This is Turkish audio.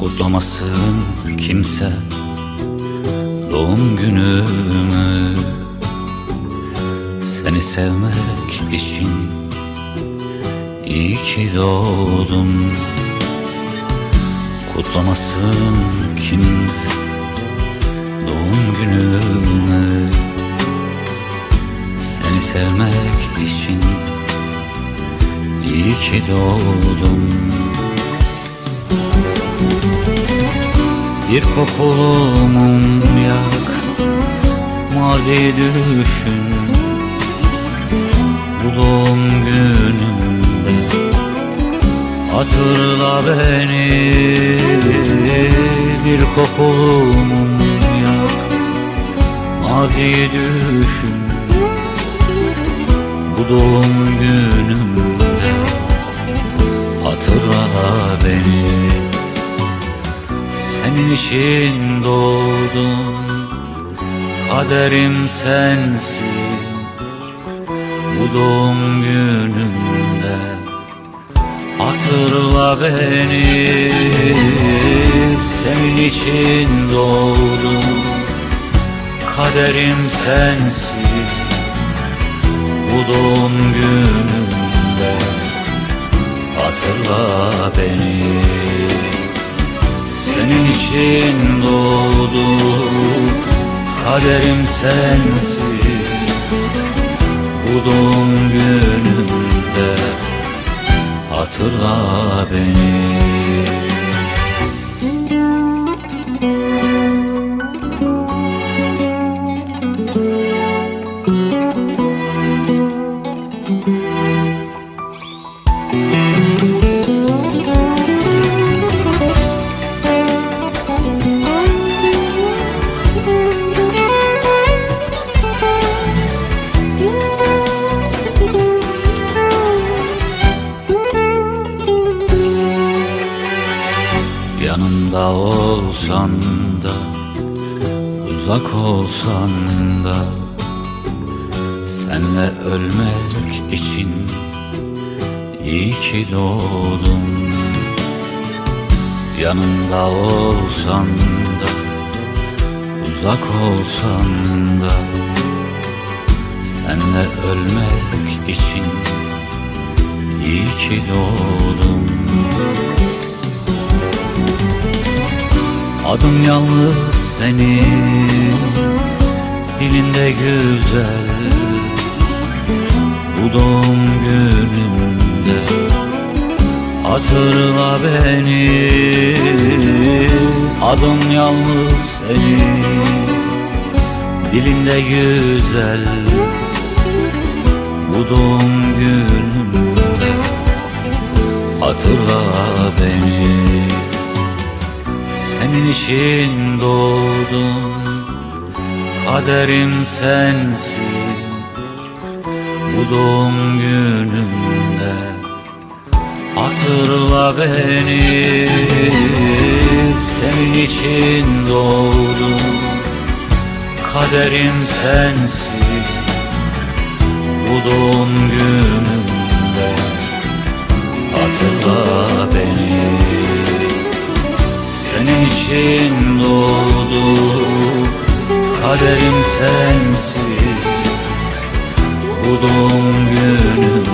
Kutlamasın kimse doğum günümü. Seni sevmek için iyi ki doğdum Kutlamasın kimse doğum günümü. Seni sevmek için iyi ki doğdum Bir kokulu mum yak Mazi düşün. Bu doğum günümde Hatırla beni. Bir kokulu mum yak Mazi düşün. Bu doğum günümde Hatırla beni senin için doğdum Kaderim sensin. Bu doğum günümde Hatırla beni. Senin için doğdum Kaderim sensin. Bu doğum günümde Hatırla beni için doğdum Kaderim sensin Bu doğum günümde Hatırla beni Yanımda olsan da Uzak olsan da Senle ölmek için iyi ki doğdum Yanımda olsan da Uzak olsan da Senle ölmek için iyi ki doğdum Adım yalnız senin Dilinde güzel. Bu doğum günümde Hatırla beni. Adım yalnız senin Dilinde güzel. Bu doğum günümde Hatırla beni senin için doğdum Kaderim sensin. Bu doğum günümde Hatırla beni. Senin için doğdum Kaderim sensin. Bu doğum günümde için doğdum Kaderim sensin. Bu doğum günümde